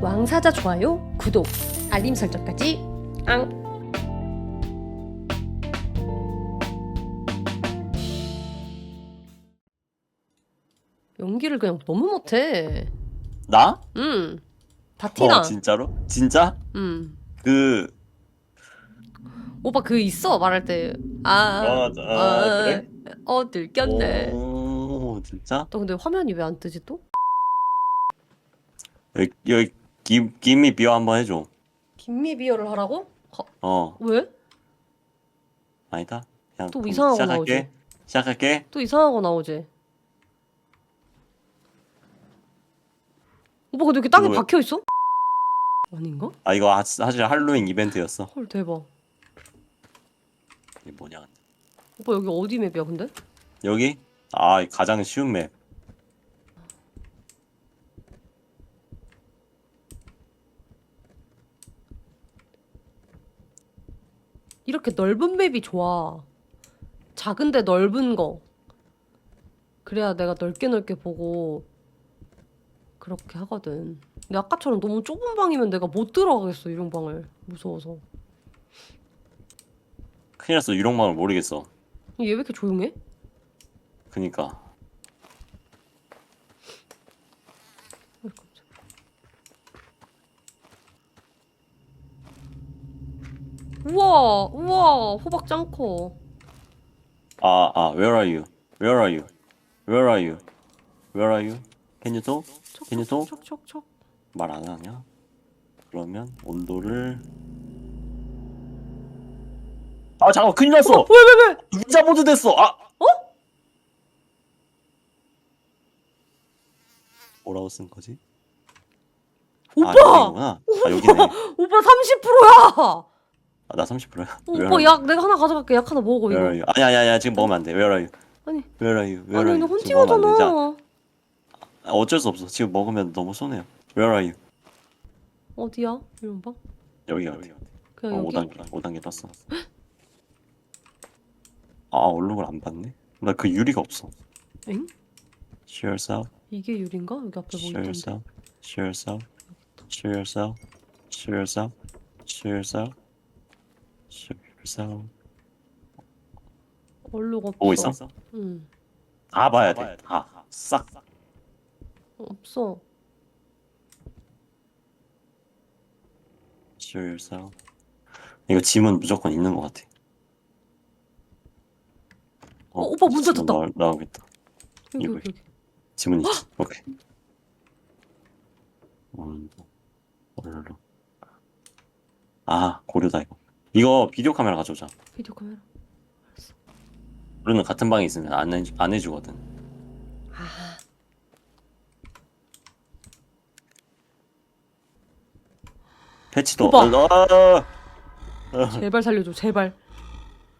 왕사자 좋아요, 구독, 알림 설정까지 앙. 연기를 그냥 너무 못해. 나? 음. 다 티나. 어, 진짜로? 진짜? 음. 그, 오빠 그 있어 말할 때. 아. 아, 아, 그래? 어 들켰네. 오, 진짜? 또 근데 화면이 왜 안 뜨지 또? 여기, 여기, 김, 김미 비어 한번 해줘. 김미 비어를 하라고? 가- 어, 왜? 아니다. 그냥 또 그럼 이상한 거 시작할게. 나오지. 시작할게. 또 이상한 거 나오지. 오빠 근데 이렇게 땅에 이거 왜- 박혀 있어? 아닌가? 아, 이거 하- 사실 할로윈 이벤트였어. 헐 대박. 이게 뭐냐, 근데. 오빠 여기 어디 맵이야 근데? 여기? 아, 가장 쉬운 맵. 이렇게 넓은 맵이 좋아. 작은데 넓은 거. 그래야 내가 넓게 넓게 보고 그렇게 하거든. 근데 아까처럼 너무 좁은 방이면 내가 못 들어가겠어 이런 방을 무서워서. 큰일 났어. 유령방을 모르겠어. 얘 왜 이렇게 조용해? 그니까. 어이, 깜짝이야. 우와 우와 호박 짱커 아, 아, where are you? Where are you? Where are you? Where are you? Can you talk? Can you talk? 척척척척 말안 하냐? 그러면 온도를 아 잠깐 큰일 났어 왜왜 왜? 닌자 모드 됐어 아 어? 뭐라고 쓴 거지? 아 오빠 여기구나 아 여기네 오빠 30%야 아, 나 30%야 오빠 약 내가 하나 가져갈게 약 하나 먹어 Where 이거 are you? 아니 아니 아니 지금 먹으면 안 돼 Where are you? 아니 Where are you? Where 아니 are 너 you? 지금 먹으면 안 되지 헌팅하잖아 아, 어쩔 수 없어 지금 먹으면 너무 손해요 Where are you? 어디야 이런 방 여기가 어디? 그냥 어, 여기 5단계 5단계 떴어 아 얼룩을 안 봤네 나 그 유리가 없어 엥 Share yourself 이게 유리인가 여기 앞에 뭐 Share 있던데 yourself. Share yourself. Share yourself. Share yourself. Share yourself. Yourself. 얼룩 없어 보고 있어? 응 다 봐야 돼. 다. 싹. 없어 yourself. 이거 지문 무조건 있는 것 같아. 어, 오빠 문 지문 닫았다. 나오, 나오겠다. 여기 이거. 여기 여기 지문 있지. 오케이. 온도. 얼룩. 아 고려다 이거. 이거 비디오 카메라 가져오자. 비디오 카메라 우리는 같은 방에 있으면 안, 해, 안 해주거든. 아 패치도 오빠. 어, 어. 제발 살려줘 제발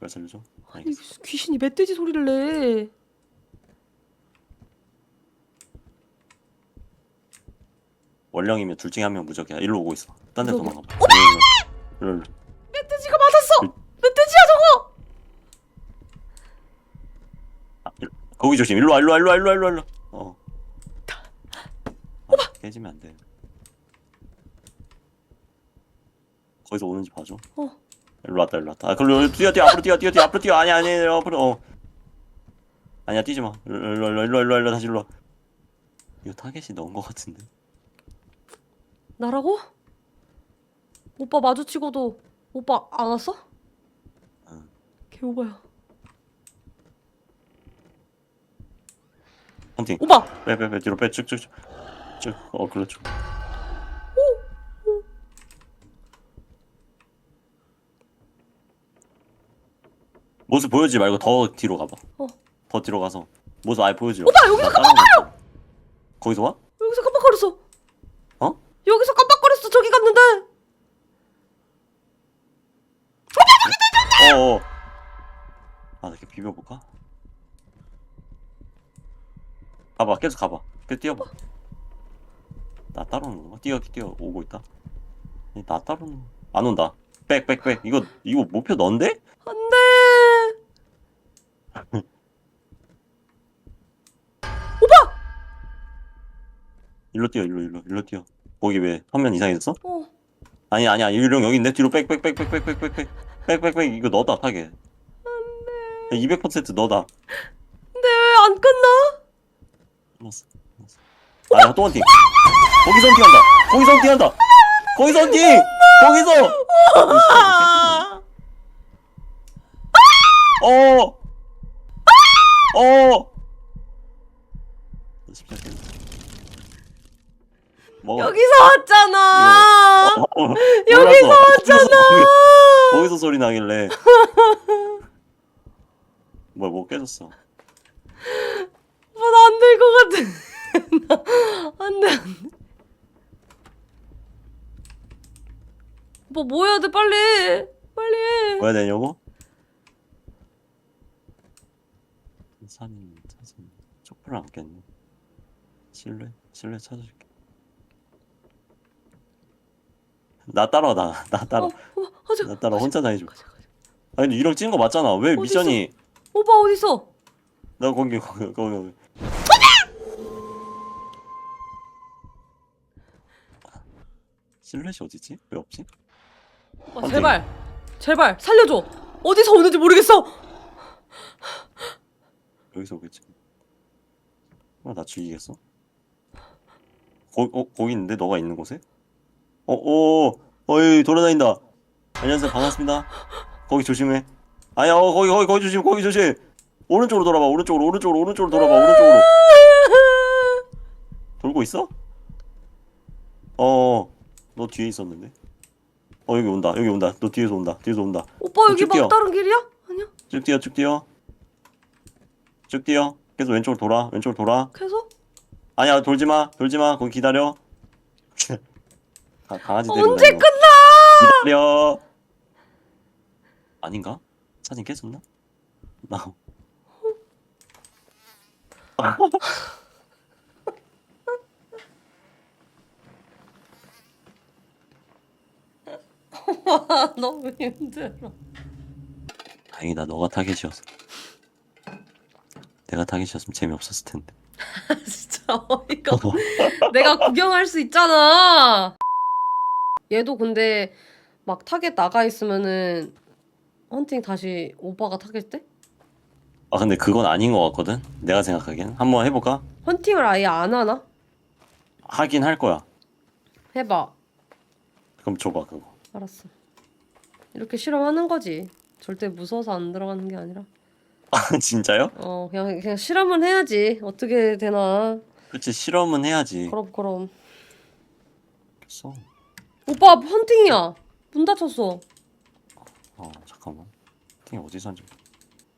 왜 살려줘? 아니 알겠어. 귀신이 멧돼지 소리를 내 원령이면 둘 중에 한 명 무적이야. 일로 오고 있어. 딴 데 무적이야? 도망가. 일로, 일로, 일로. 멧돼지가 맞았어 그- 멧돼지야 저거 아, 일로. 거기 조심. 일로 와, 일로 와, 일로 와, 일로 와, 일로 와, 일로. 와. 어. 아, 깨지면 안 돼. 거기서 오는지 봐줘. 어 일로 왔다, 일로 왔다. 아, 그럼 뛰어, 뛰어, 앞으로 뛰어, 뛰어, 뛰어, 앞으로 뛰어. 아니, 아니, 앞으로. 어. 아니야, 뛰지 마. 일로, 일로, 일로, 일로, 일로, 일로, 다시 일로. 와. 이거 타겟이 넣은 것 같은데. 나라고? 오빠 마주치고도 오빠 안 왔어? 응. 개오바야 헌팅. 오빠 빼, 빼, 빼, 뒤로 빼, 쭉, 쭉, 쭉. 쭉. 어, 그렇죠. 모습 보여주지 말고 더 뒤로 가봐. 어. 더 뒤로 가서 모습 아예 보여주려. 오빠, 여기서 깜빡거려. 거기서 와? 여기서 깜빡거렸어 어? 여기서 깜빡거렸어 저기 갔는데 어. 어. 아, 이렇게 비벼볼까? 가봐, 계속 가봐. 계속 뛰어봐. 나 따라오는 건가? 뛰어, 뛰어 오고 있다. 나 따라오는 안 온다. 백, 백, 백. 이거 이거 목표 넌데? 안돼 일로 뛰어, 일로, 일로, 일로 뛰어. 거기 왜 화면 이상해졌어? 어. 아니 아니야 유령 여기 있네 뒤로 빽빽빽빽빽빽빽빽빽빽빽 이거 너다 타게 안돼 200% 너다 근데 왜 안 끝나? 끝났어 끝났어 아야 또 헌팅 거기서 헌팅한다 거기서 헌팅한다 거기서 헌팅 거기서 아. 어! 어! 먹어. 여기서 왔잖아. 어, 어, 여기서 몰랐어. 왔잖아. 거기- 거기서 소리 나길래. 뭐야, 뭐 깨졌어. 것 같아. 안 돼 안돼. 오빠 뭐 해야 돼 빨리 빨리 해. 뭐 해야 되냐고? 산인 찾은 촛불을 안 깼네. 실내? 실내 찾아줄게. 나 따라와, 나, 나 따라. 어, 오빠 가자. 나 따라 혼자 다니지 마. 가자 가자. 아니, 근데 유령 찍은 거 맞잖아. 왜 어딨어? 미션이. 오빠 어디 있어? 나 거기, 거기, 거기. 거기. 실내시 어디지? 왜 없지? 어디? 제발 제발 살려줘. 어디서 오는지 모르겠어. 여기서 오겠지. 어, 나 죽이겠어? 거, 어, 거기 있는데? 너가 있는 곳에? 어, 어, 어, 여기 돌아다닌다. 안녕하세요, 반갑습니다. 거기 조심해. 아야, 어, 거기, 거기, 거기 조심, 거기 조심. 오른쪽으로 돌아봐, 오른쪽으로, 오른쪽으로, 오른쪽으로 돌아봐, 오른쪽으로. 돌고 있어? 어, 너 뒤에 있었는데. 어, 여기 온다, 여기 온다. 너 뒤에서 온다, 뒤에서 온다. 오빠 여기 뛰어. 막 다른 길이야? 아니야? 쭉 뛰어, 쭉 뛰어. 쭉 뛰어. 계속 왼쪽으로 돌아, 왼쪽으로 돌아. 계속? 아니야 돌지 마 돌지 마 거기 기다려 가, 강아지 데리고 언제. 끝나? 기다려 아닌가 사진 깼었나 나 아, 너무 힘들어. 다행이다 너가 타겟이었어 내가 타겟이었으면 재미없었을 텐데 진짜 어이가 없- 내가 구경할 수 있잖아. 얘도 근데 막 타겟 나가 있으면은 헌팅 다시 오빠가 타겟 돼? 아 근데 그건 아닌 것 같거든 내가 생각하기엔 한번 해볼까 헌팅을 아예 안 하나? 하긴 할 거야 해봐. 그럼 줘봐 그거 알았어. 이렇게 실험하는 거지. 절대 무서워서 안 들어가는 게 아니라. 아 진짜요 어 그냥 그냥 실험은 해야지. 어떻게 되나. 그치 실험은 해야지 그럼 그럼. 써. 오빠 헌팅이야. 문 닫혔어. 어 잠깐만 헌팅 어디서 한지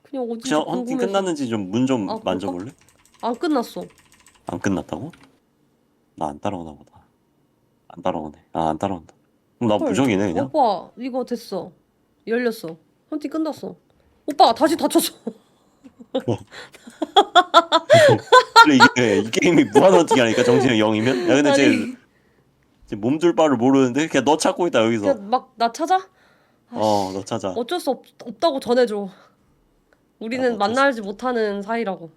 그냥 어디서 진짜 헌팅 끝났는지 좀 문 좀 아, 그럴까? 만져볼래? 안 끝났어. 안 끝났다고? 나 안 따라오나 보다. 안 따라오네. 아, 안 따라온다. 그럼 나 헐. 부정이네, 그냥. 오빠 이거 됐어. 열렸어. 헌팅 끝났어. 오빠 다시 닫혔어. 그래, 이게, 이 게임이 무한 헌팅이 아니까 정신이 0이면? 야, 근데 쟤, 아니. 쟤 몸둘 바를 모르는데? 그냥 너 찾고 있다, 여기서. 그냥 막 나 찾아? 어, 너 찾아. 어쩔 수 없, 없다고 전해줘. 우리는 아, 어쩔 수- 만나지 못하는 사이라고.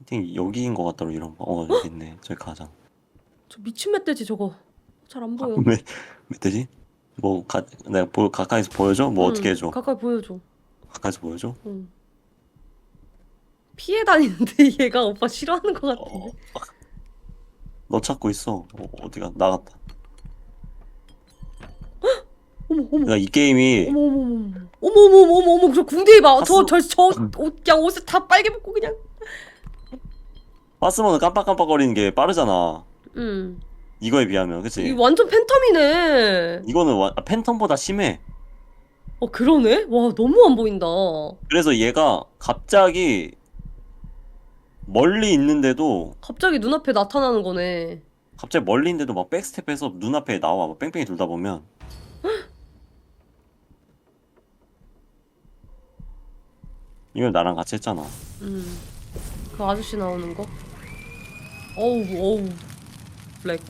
헌팅 여기인 것 같더라, 이런 거. 어, 여기 있네. 저기 가자. 저 미친 멧돼지 저거. 잘 안 보여. 왜, 멧돼지? 뭐 가, 내가 보, 가까이서 보여줘? 뭐 어떻게 해줘? 가까이 보여줘. 가까이서 보여줘? 응. 피해 다니는데 얘가 오빠 싫어하는 것 같아. 어, 어, 너 찾고 있어. 어, 어디가 나갔다. 어머 어머. 내가 이 게임이 어머 어머 어머 어머 어머 어머 어머 저 궁뎅이 봐저저저 음. 그냥 옷을 다 빨개 벗고 그냥. 마스먼은 깜빡깜빡거리는 게 빠르잖아. 응. 이거에 비하면, 그치? 이 완전 팬텀이네. 이거는 와- 아, 팬텀보다 심해. 어 그러네. 와 너무 안 보인다. 그래서 얘가 갑자기 멀리 있는데도 갑자기 눈앞에 나타나는 거네. 갑자기 멀리 있는데도 막 백스텝해서 눈앞에 나와 막 뺑뺑이 돌다 보면 이걸 나랑 같이 했잖아. 음. 그 아저씨 나오는 거. 어우 어우. 블랙.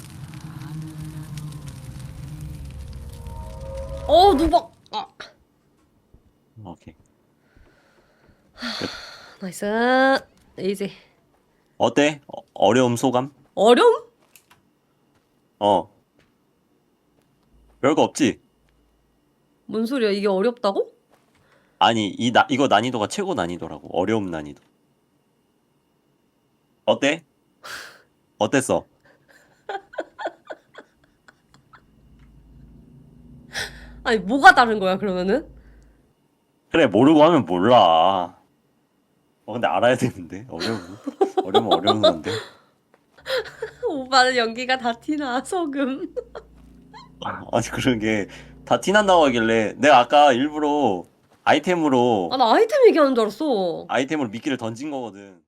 어 누박. 아 오케이. 나이스. 이제 어때? 어, 어려움 소감? 어려움? 어. 별거 없지? 뭔 소리야? 이게 어렵다고? 아니 이 나, 이거 난이도가 최고 난이도라고 어려움 난이도 어때? 어땠어? 아니 뭐가 다른 거야 그러면은? 그래 모르고 하면 몰라 어 근데 알아야 되는데 어려운 어려우면 어려운 건데 오빠는 연기가 다 티나 소금. 아니 그런 게 다 티난다고 하길래 내가 아까 일부러 아이템으로 아 나 아이템 얘기하는 줄 알았어. 아이템으로 미끼를 던진 거거든